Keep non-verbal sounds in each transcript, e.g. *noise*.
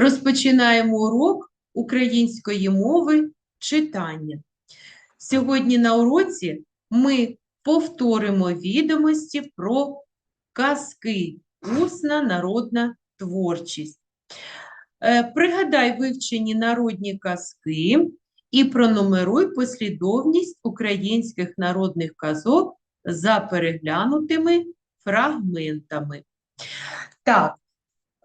Розпочинаємо урок української мови читання. Сьогодні на уроці ми повторимо відомості про казки, усна народна творчість. Е, Пригадай вивчені народні казки і пронумеруй послідовність українських народних казок за переглянутими фрагментами. Так,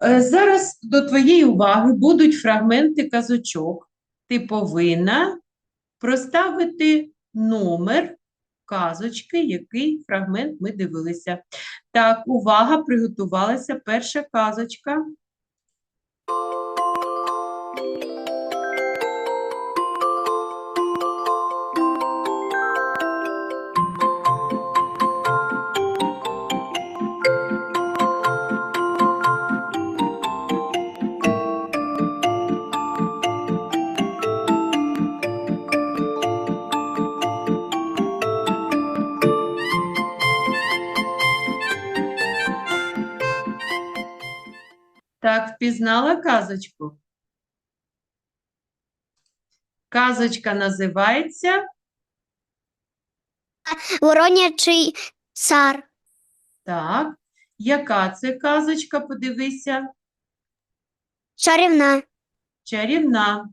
зараз до твоєї уваги будуть фрагменти казочок. Ти повинна проставити номер казочки, який фрагмент ми дивилися. Так, увага, приготувалася перша казочка. Впізнала казочку? Казочка називається Воронячий цар. так. Яка це казочка? Подивися. Чарівна. Чарівна.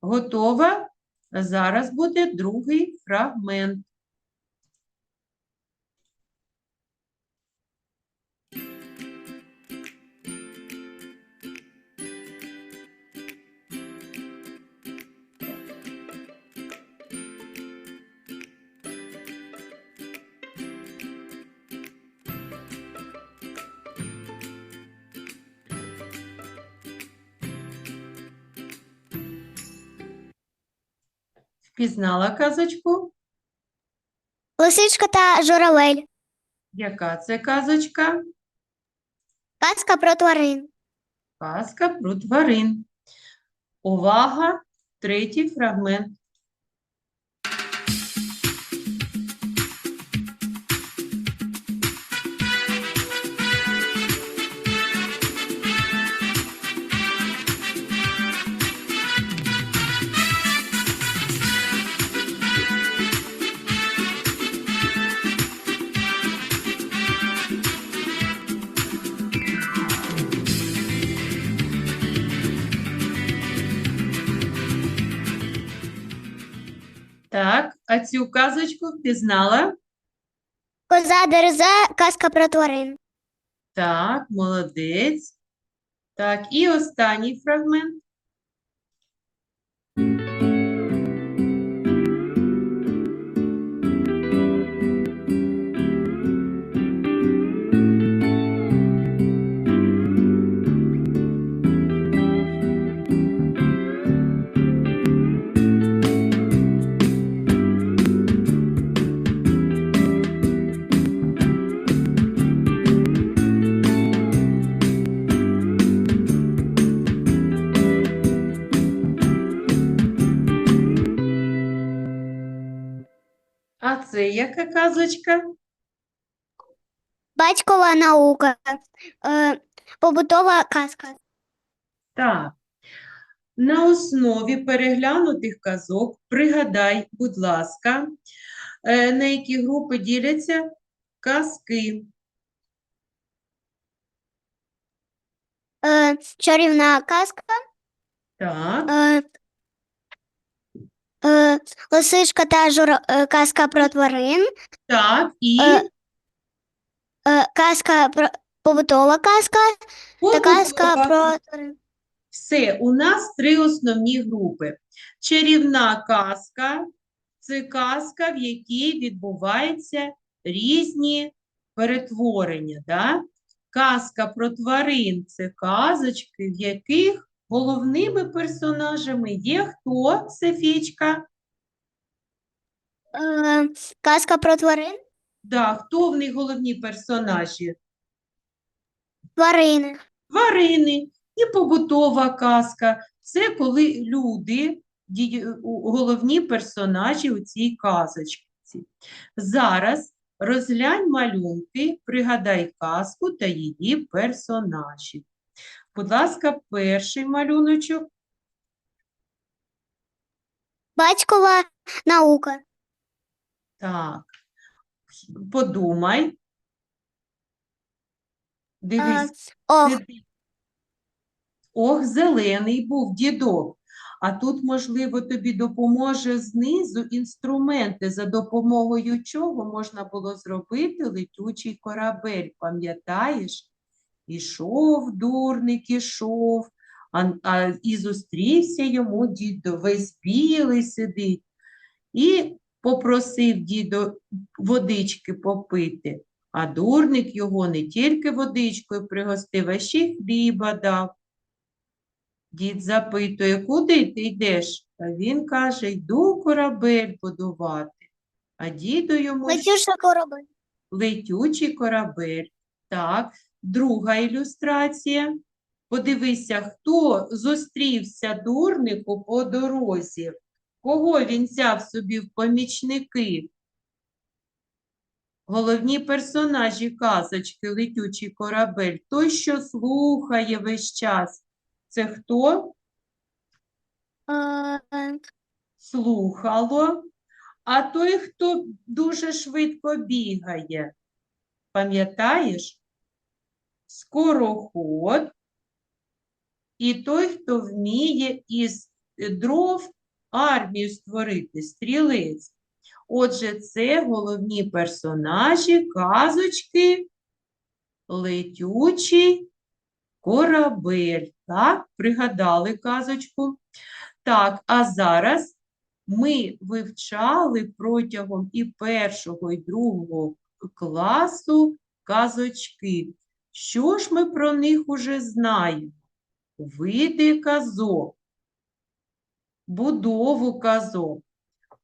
Готова? Зараз буде другий фрагмент. Впізнала казочку? Лисичка та журавель. Яка це казочка? Казка про тварин. Казка про тварин. Увага! Третій фрагмент. Так, а цю казочку впізнала? Коза дереза, казка про тварин. Так, молодець. Так, і останній фрагмент. А це яка казочка? Батькова наука. Е, побутова казка. Так. На основі переглянутих казок пригадай, будь ласка, е, на які групи діляться казки. Е, чарівна казка. Так, Е, е, лисичка та жура... е, казка про тварин. так, і Е, е, казка про побутова казка та казка про тварин. Все, у нас три основні групи. Чарівна казка – це казка, в якій відбуваються різні перетворення. Да? Казка про тварин – це казочки, в яких головними персонажами є хто, Софічка? Е, казка про тварин. Да, хто в них головні персонажі? Тварини. Тварини і побутова казка. Це коли люди, у- головні персонажі у цій казочці. Зараз розглянь малюнки, пригадай казку та її персонажів. Будь ласка, перший малюночок. Батькова наука. Так. Подумай. Дивись. Ох. Ох, зелений був дідок. А тут, можливо, тобі допоможе знизу інструменти, за допомогою чого можна було зробити летючий корабель. Пам'ятаєш? Ішов дурник, ішов, а, а, і зустрівся йому дідо, весь білий сидить. І попросив дідо водички попити. А дурник його не тільки водичкою пригостив, а ще й хліба дав. Дід запитує, куди ти йдеш? А він каже, йду корабель будувати. А діду йому летючий корабель. летючий корабель. Так, друга ілюстрація. Подивися, хто зустрівся дурнику по дорозі. Кого він взяв собі в помічники? Головні персонажі казочки «Летючий корабель». Той, що слухає весь час. Це хто? Слухало. А той, хто дуже швидко бігає. Пам'ятаєш? Скороход. І той, хто вміє із дров армію створити, стрілець. Отже, це головні персонажі казочки Летючий корабель. Так, пригадали казочку. Так, а зараз ми вивчали протягом і першого, і другого класу казочки. Що ж ми про них уже знаємо? Види казок, будову казок.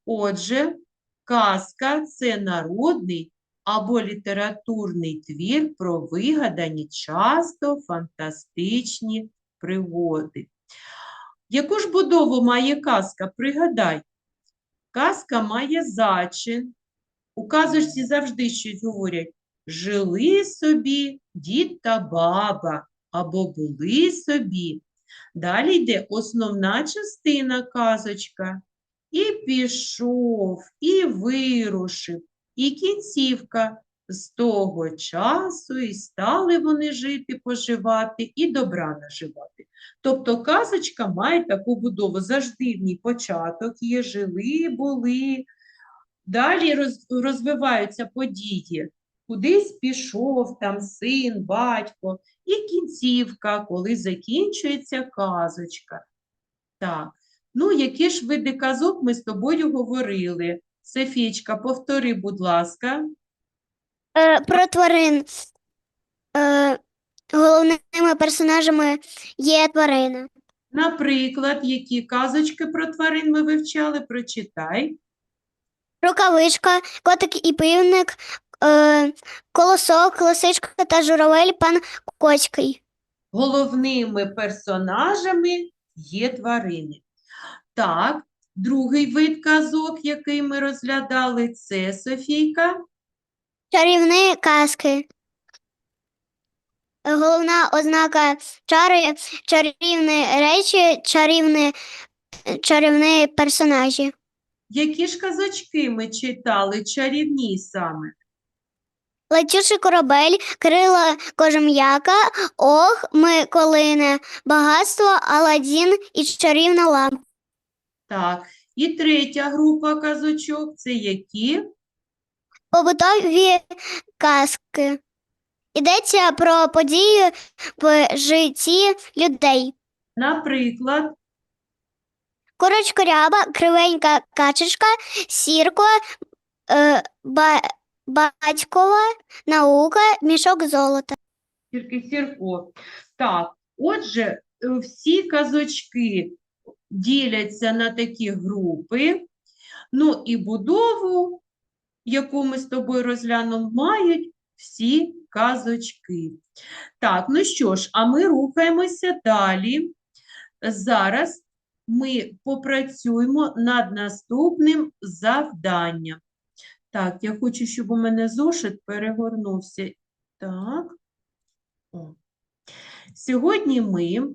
Отже, казка – це народний або літературний твір про вигадані часто фантастичні пригоди. Яку ж будову має казка? Пригадай. Казка має зачин. У казочці завжди щось говорять. Жили собі дід та баба, або були собі. Далі йде основна частина казочка. І пішов, і вирушив, і кінцівка. З того часу і стали вони жити, поживати, і добра наживати. Тобто казочка має таку будову. Завжди в ній початок є, жили, були. Далі розвиваються події. Кудись пішов там син, батько, і кінцівка, коли закінчується казочка. Так, ну які ж види казок ми з тобою говорили? Софічка, повтори, будь ласка. е, про тварин. Е, головними персонажами є тварина. Наприклад, які казочки про тварин ми вивчали, прочитай. Рукавичка, котик і півник, е, колосок, лисичка та журавель пан Коцький. Головними персонажами є тварини. Так, другий вид казок, який ми розглядали, це Софійка. Чарівні казки. Головна ознака чари, чарівні речі, чарівні, чарівні персонажі. Які ж казочки ми читали, чарівні саме? Летючий корабель, крила кожем'яка, ох, Миколине, багатство, Аладдін і чарівна лампа. Так, і третя група казочок – це які? Побутові казки. Йдеться про події в житті людей. Наприклад, Курочка ряба, кривенька качечка, сірко, е, ба, батькова наука, мішок золота. тільки Сірко. Так, отже, е, всі казочки діляться на такі групи. Ну і будову, яку ми з тобою розглянемо, мають всі казочки. Так, ну що ж, а ми рухаємося далі. Зараз ми попрацюємо над наступним завданням. Так, я хочу, щоб у мене зошит перегорнувся. Так. О. Сьогодні ми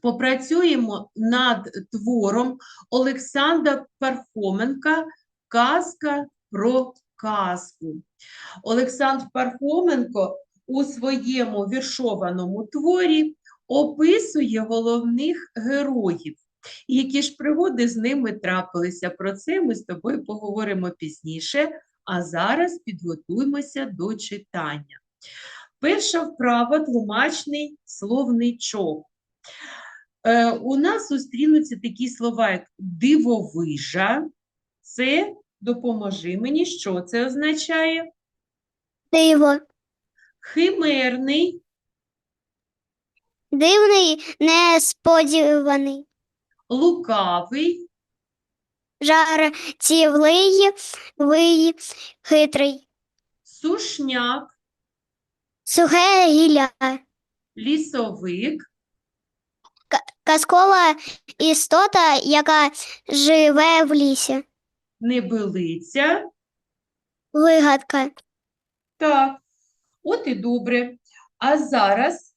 попрацюємо над твором Олександра Пархоменка Казка про казку. Олександр Пархоменко у своєму віршованому творі описує головних героїв. І Які ж пригоди з ними трапилися? Про це ми з тобою поговоримо пізніше, а зараз підготуймося до читання. Перша вправа тлумачний словничок. Е, у нас зустрінуться такі слова, як дивовижа. Це допоможи мені, що це означає? Диво. Химерний, Дивний, несподіваний. Лукавий, Жартівливий, вий, хитрий. сушняк, Сухе гілля. лісовик, Казкова істота, яка живе в лісі. небилиця. Вигадка. Так, от і добре. А зараз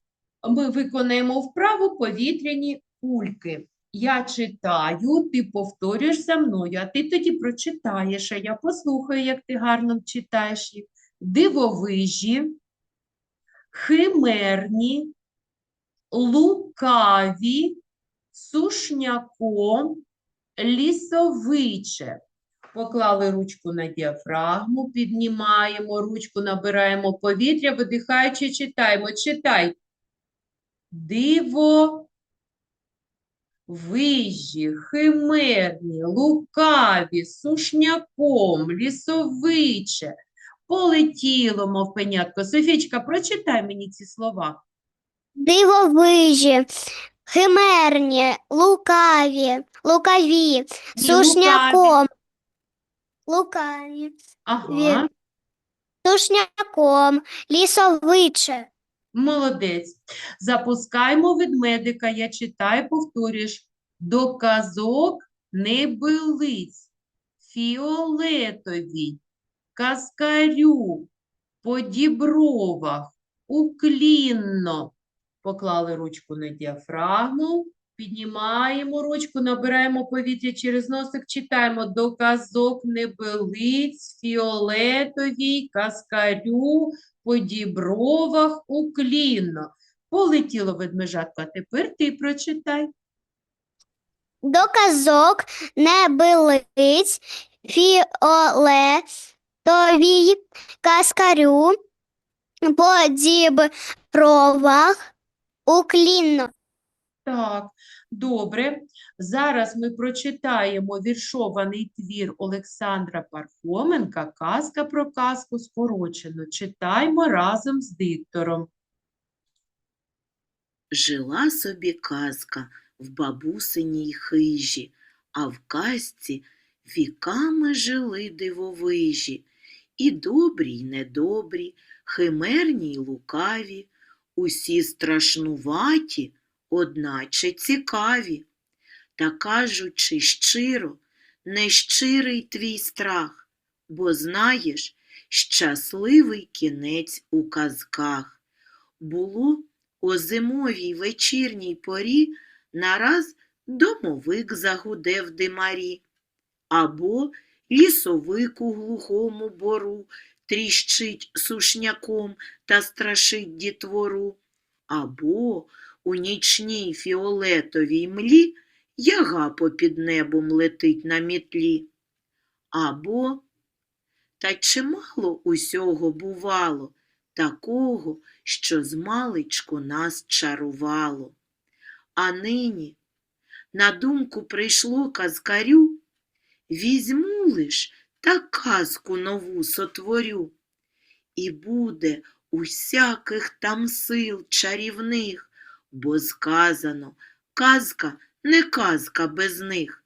ми виконаємо вправу повітряні кульки. Я читаю, ти повторюєш за мною, а ти тоді прочитаєш, а я послухаю, як ти гарно читаєш їх. Дивовижі, химерні, лукаві, сушняком, лісовиче. Поклали ручку на діафрагму, піднімаємо ручку, набираємо повітря, видихаючи, читаємо. Читай. Диво, вижі, химерні, лукаві, сушняком, лісовиче. Полетіло, мов пенятко. Софічка, прочитай мені ці слова. Дивовижі, химерні, лукаві, лукаві, сушняком. Лукаві, Ага, сушняком, лісовиче. Молодець. Запускаємо ведмедика. Я читаю, повторюєш. До казок небилиць, фіолетовій, каскарю, по дібровах, уклінно. Поклали ручку на діафрагму, піднімаємо ручку, набираємо повітря через носик, читаємо до казок небилиць, фіолетовій, каскарю, по дібровах, уклінно. Полетіло ведмежатко, а тепер ти прочитай. До казок небилиць, фіолетовій, каскарю, по дібровах, уклінно. Так, добре. Зараз ми прочитаємо віршований твір Олександра Пархоменка «Казка про казку скорочено». Читаймо разом з диктором. Жила собі казка в бабусиній хижі, а в казці віками жили дивовижі, і добрі, й недобрі, химерні й лукаві, усі страшнуваті, одначе цікаві. Та кажучи щиро, нещирий твій страх, бо знаєш, щасливий кінець у казках. Було о зимовій вечірній порі нараз домовик загудев димарі, або лісовик у глухому бору тріщить сушняком та страшить дітвору, або у нічній фіолетовій млі яга попід небом летить на мітлі, або та чимало усього бувало, такого, що змалечку нас чарувало. А нині на думку прийшло казкарю, візьму лиш та казку нову сотворю, і буде усяких там сил чарівних, бо сказано, казка не казка без них.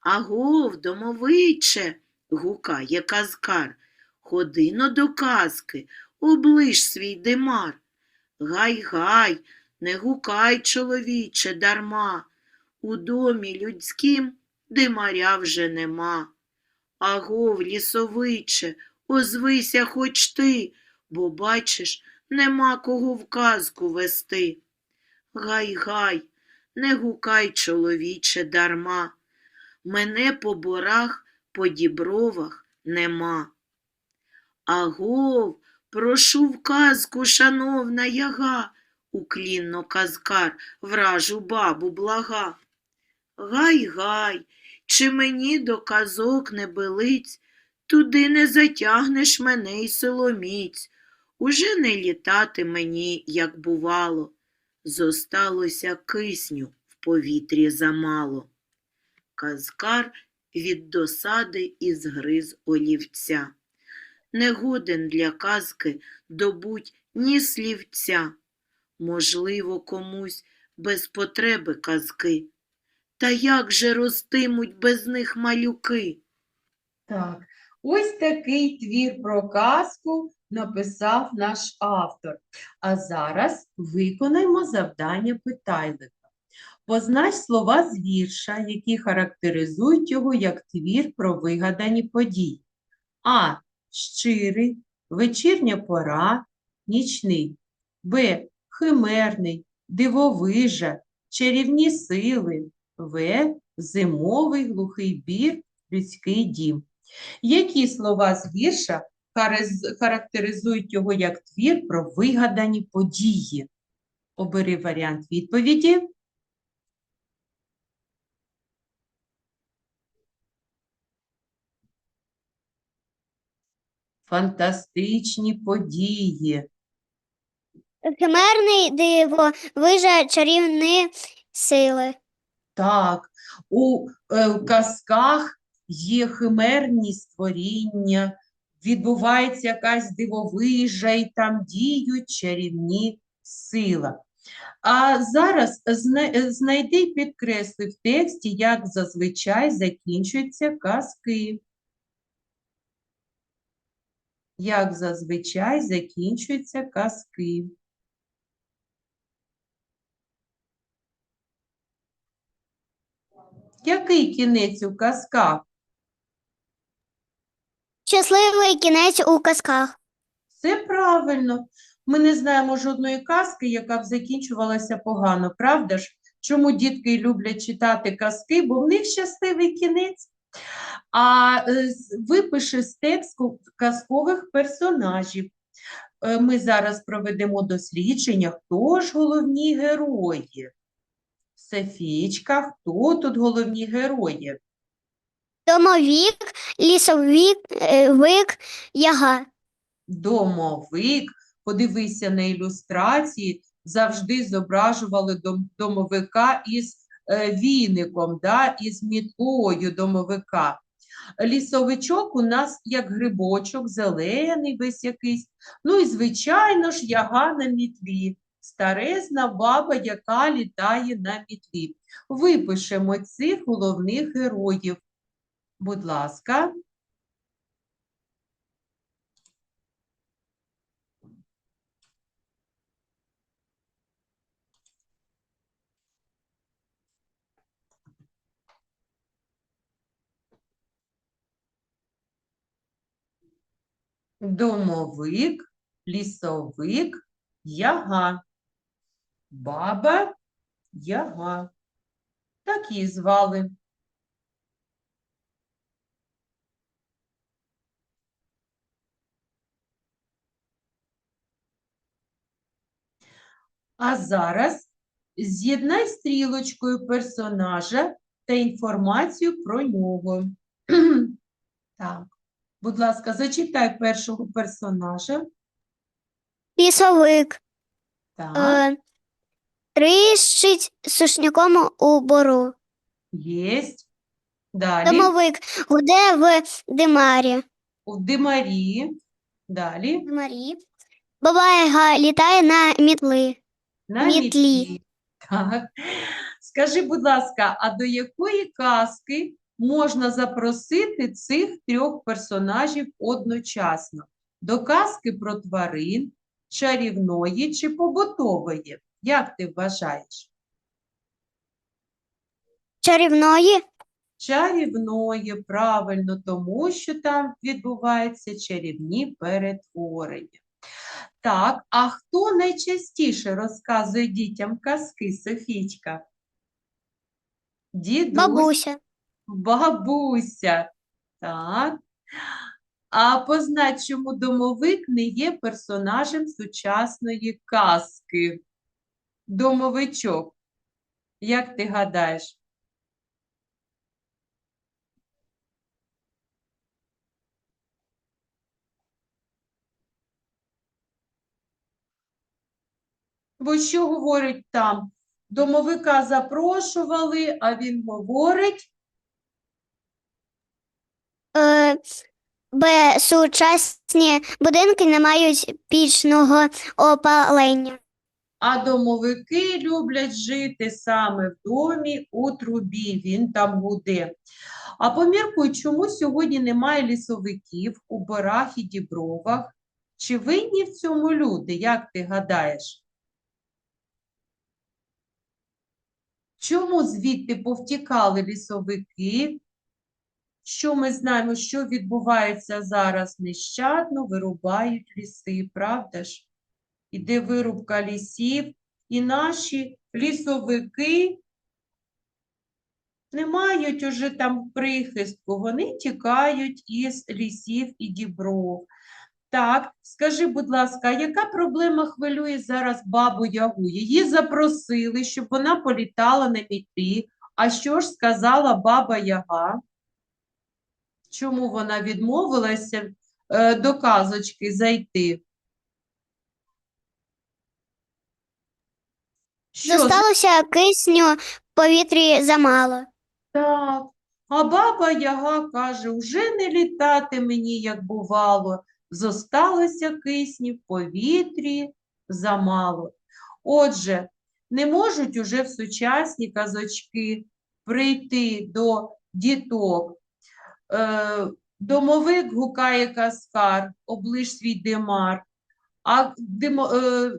Агов, домовиче, гукає казкар, ходи но до казки, оближ свій димар. Гай-гай, не гукай, чоловіче, дарма. У домі людськім димаря вже нема. Агов, лісовиче, озвися хоч ти, бо бачиш, нема кого в казку вести. Гай, гай, не гукай, чоловіче, дарма. Мене по борах, по дібровах нема. Агов, прошу в казку, шановна яга, уклінно казкар, вражу бабу блага. Гай, гай, чи мені до казок не билиць, туди не затягнеш мене й силоміць. Уже не літати мені, як бувало, зосталося кисню в повітрі замало. Казкар від досади і згриз олівця. Не годен для казки добуть ні слівця. Можливо, комусь без потреби казки. Та як же ростимуть без них малюки? Так, ось такий твір про казку написав наш автор. А зараз виконаємо завдання питайлика. Познач слова з вірша, які характеризують його як твір про вигадані події. А. Щирий, вечірня пора, нічний. Б. Химерний, дивовижа, чарівні сили. В. Зимовий глухий бір, людський дім. Які слова з вірша характеризують його як твір про вигадані події? Обери варіант відповіді. Фантастичні події. Химерний диво, вижа чарівні сили. Так, у е, казках є химерні створіння, відбувається якась дивовижа, і там діють чарівні сила. А зараз зна- знайди і підкресли в тексті, як зазвичай закінчуються казки. Як зазвичай закінчуються казки. Який кінець у казках? Щасливий кінець у казках. Все правильно. Ми не знаємо жодної казки, яка б закінчувалася погано, правда ж? Чому дітки люблять читати казки, бо в них щасливий кінець. А е, випиши з тексту казкових персонажів. Е, Ми зараз проведемо дослідження, хто ж головні герої. Софійчка, хто тут головні герої? Домовік, лісовик, е, вик, яга. Домовик, подивися на ілюстрації, завжди зображували дом- домовика із е, віником, да, із мітлою домовика. Лісовичок у нас як грибочок, зелений весь якийсь. Ну і, звичайно ж, яга на мітлі. Старезна баба, яка літає на мітлі. Випишемо цих головних героїв. Будь ласка. Домовик, лісовик, яга. Баба, яга. Так її звали. А зараз з'єднай стрілочкою персонажа та інформацію про нього. *clears throat* Так, будь ласка, зачитай першого персонажа. Лісовик. Так, Е, тріщить сушняком у бору. єсть. Далі. Домовик гуде в димарі. У димарі. Далі. Димарі. Баба-яга літає на мітли. На Мітлі. Так. Скажи, будь ласка, а до якої казки можна запросити цих трьох персонажів одночасно? До казки про тварин, чарівної чи побутової? Як ти вважаєш? Чарівної Чарівної, правильно, тому що там відбуваються чарівні перетворення. Так, а хто найчастіше розказує дітям казки, Софічка? Дідусь, Бабуся. бабуся. Так. А познач, чому домовик не є персонажем сучасної казки? Домовичок. Як ти гадаєш? Бо що говорить там? Домовика запрошували, а він говорить, Е, Б. Сучасні будинки не мають пічного опалення. а домовики люблять жити саме в домі у трубі, він там гуде. А поміркуй, чому сьогодні немає лісовиків у борах і дібровах? Чи винні в цьому люди, як ти гадаєш? Чому звідти повтікали лісовики? Що ми знаємо, що відбувається зараз нещадно, вирубають ліси, правда ж? Іде вирубка лісів, і наші лісовики не мають уже там прихистку, вони тікають із лісів і дібров. Так, скажи, будь ласка, яка проблема хвилює зараз бабу Ягу? Її запросили, щоб вона політала на мітлі. А що ж сказала баба Яга? Чому вона відмовилася е, до казочки зайти? Що Зосталося кисню в повітрі замало. Так, а баба Яга каже, уже не літати мені, як бувало, зосталося киснів в повітрі замало. Отже, не можуть уже в сучасні казочки прийти до діток. Е, домовик гукає каскар, облиш свій димар, а е,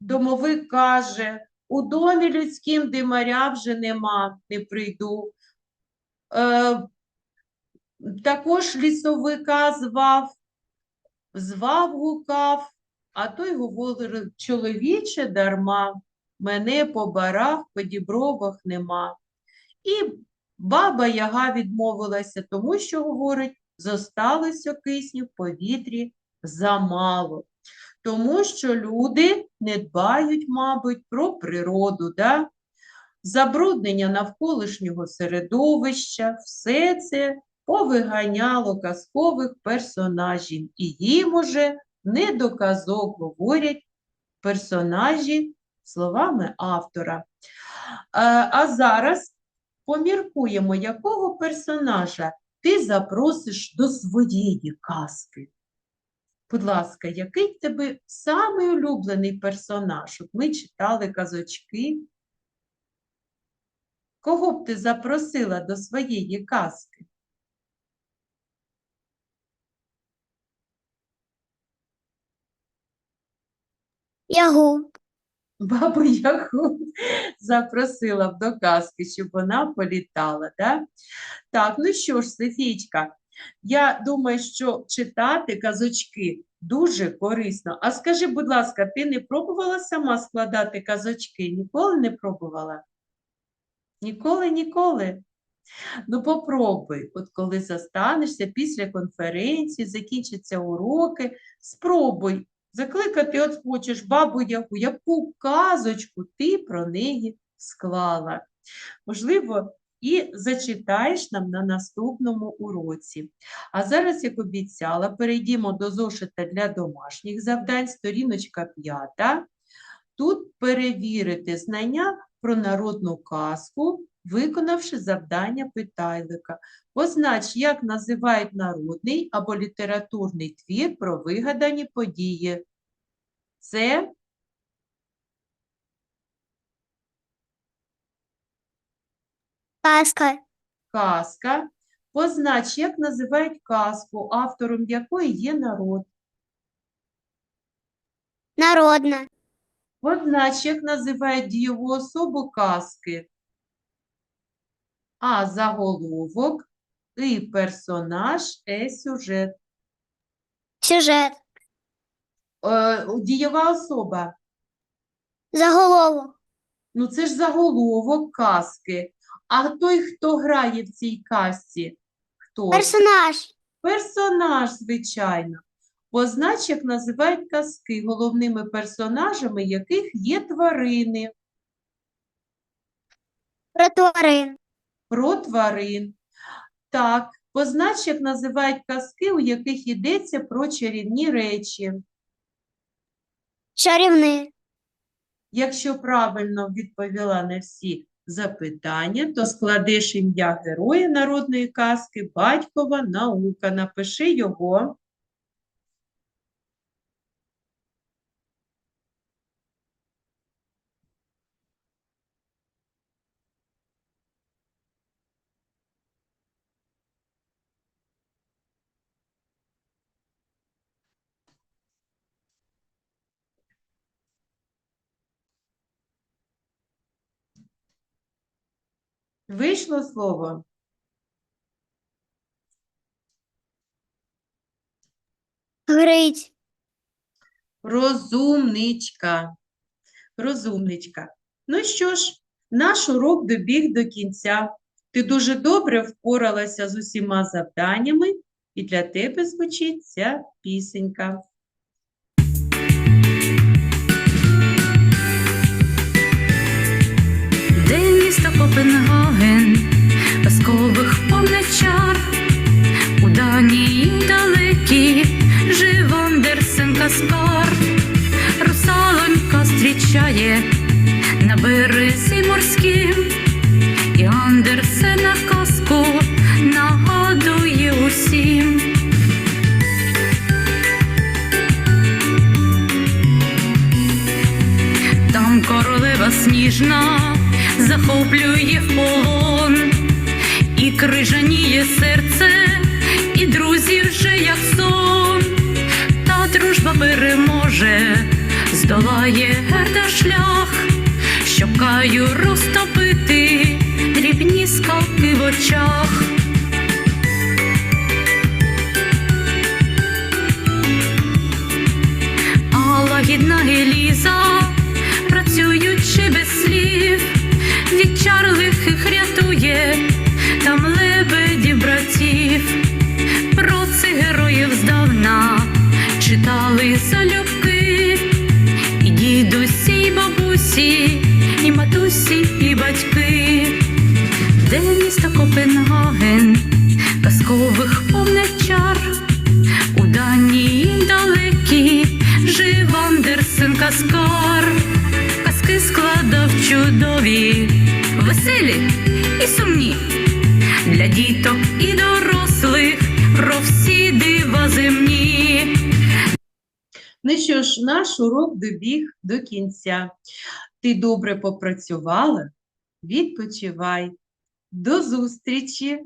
домовик каже, у домі людським димаря вже нема, не прийду. Е, також лісовика звав, звав, гукав, а той говорив, чоловіче дарма, мене по барах, по дібровах нема. І баба Яга відмовилася, тому що, говорить, зосталося кисню в повітрі замало. Тому що люди не дбають, мабуть, про природу, да? забруднення навколишнього середовища, все це повиганяло казкових персонажів, і їм уже не до казок говорять персонажі словами автора. А, а зараз поміркуємо, якого персонажа ти запросиш до своєї казки. Будь ласка, який тебе самий улюблений персонаж? Ми читали казочки. Кого б ти запросила до своєї казки? Ягу. Бабу Ягу запросила б до казки, щоб вона політала, да? Так, ну що ж, Софійчка, я думаю, що читати казочки дуже корисно. А скажи, будь ласка, ти не пробувала сама складати казочки? Ніколи не пробувала? Ніколи, ніколи. Ну, попробуй, от коли застанешся після конференції, закінчаться уроки, спробуй закликати, от хочеш бабу Ягу, яку казочку ти про неї склала. Можливо, і зачитаєш нам на наступному уроці. А зараз, як обіцяла, перейдімо до зошита для домашніх завдань, сторіночка 5. Тут перевірити знання про народну казку, виконавши завдання питайлика. Познач, як називають народний або літературний твір про вигадані події. Це Казка. казка. Познач, як називають казку, автором якої є народ. Народна. Познач, як називають дієву особу казки. А заголовок, і персонаж, е сюжет. Сюжет. Е, дієва особа. Заголовок. Ну, це ж заголовок казки. А той, хто грає в цій казці? Хто? Персонаж. Персонаж, звичайно. Познач, як називають казки, головними персонажами яких є тварини. Про тварин. Про тварин. Так, познач, як називають казки, у яких йдеться про чарівні речі. Чарівник. Якщо правильно відповіла на всі запитання, то складеш ім'я героя народної казки Батькова наука. Напиши його. Вийшло слово? Грить. Розумничка. Розумничка. Ну що ж, наш урок добіг до кінця. Ти дуже добре впоралася з усіма завданнями, і для тебе звучить ця пісенька. Здолає герда шлях, щоб каю розтопити дрібні скалки в очах. А лагідна Еліза, працюючи без слів, від чар рятує там лебедів братів. Про цих героїв здавна читали залюбки, бабусі, і матусі, і батьки. Де місто Копенгаген, казкових повне чар. У Данії далекій жив Андерсен Каскар, казки складав чудові, веселі і сумні, для діток і дорослих про всі дива земні. Ну що ж, наш урок добіг до кінця. Ти добре попрацювала? Відпочивай. До зустрічі!